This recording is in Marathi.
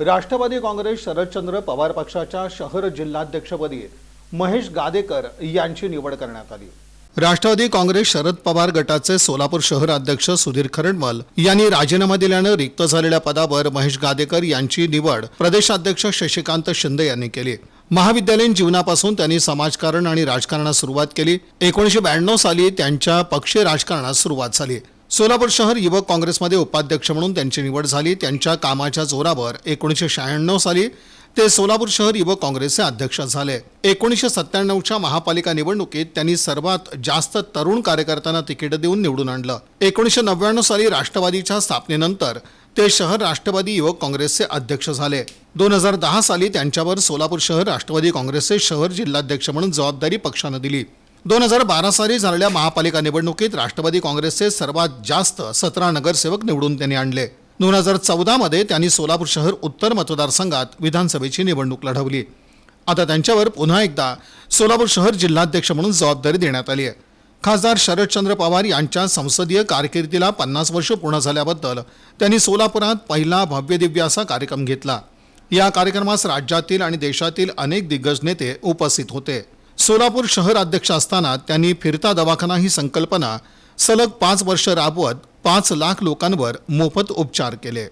राष्ट्रवादी काँग्रेस शरदचंद्र पवार पक्षाच्या शहर जिल्हाध्यक्षपदी महेश गादेकर यांची निवड करण्यात आली. राष्ट्रवादी काँग्रेस शरद पवार गटाचे सोलापूर शहर अध्यक्ष सुधीर खरणमल यांनी राजीनामा दिल्यानं रिक्त झालेल्या पदावर महेश गादेकर यांची निवड प्रदेशाध्यक्ष शशिकांत शिंदे यांनी केली. महाविद्यालयीन जीवनापासून त्यांनी समाजकारण आणि राजकारणास सुरुवात केली. एकोणीसशे ब्याण्णव साली त्यांच्या पक्षीय राजकारणास सुरुवात झाली. सोलापूर शहर युवक काँग्रेसमध्ये उपाध्यक्ष म्हणून त्यांची निवड झाली. त्यांच्या कामाच्या जोरावर एकोणीसशे शहाण्णव साली ते सोलापूर शहर युवक काँग्रेसचे अध्यक्ष झाले. एकोणीसशे सत्त्याण्णवच्या महापालिका निवडणुकीत त्यांनी सर्वात जास्त तरुण कार्यकर्त्यांना तिकीट देऊन निवडून आणलं. एकोणीसशे नव्याण्णव साली राष्ट्रवादीच्या स्थापनेनंतर ते शहर राष्ट्रवादी युवक काँग्रेसचे अध्यक्ष झाले. दोन हजार दहा साली त्यांच्यावर सोलापूर शहर राष्ट्रवादी काँग्रेसचे शहर जिल्हाध्यक्ष म्हणून जबाबदारी पक्षानं दिली. दोन हजार बारा साली झालेल्या महापालिका निवडणुकीत राष्ट्रवादी काँग्रेसचे सर्वात जास्त सतरा नगरसेवक निवडून त्यांनी आणले. दोन हजार चौदामध्ये त्यांनी सोलापूर शहर उत्तर मतदारसंघात विधानसभेची निवडणूक लढवली. आता त्यांच्यावर पुन्हा एकदा सोलापूर शहर जिल्हाध्यक्ष म्हणून जबाबदारी देण्यात आली आहे. खासदार शरदचंद्र पवार यांच्या संसदीय कारकिर्दीला पन्नास वर्ष पूर्ण झाल्याबद्दल त्यांनी सोलापुरात पहिला भव्यदिव्य असा कार्यक्रम घेतला. या कार्यक्रमास राज्यातील आणि देशातील अनेक दिग्गज नेते उपस्थित होते. सोलापूर शहर अध्यक्ष असताना त्यांनी फिरता दवाखाना ही संकल्पना सलग पाच वर्ष राबवत पाच लाख लोकांवर मोफत उपचार केले.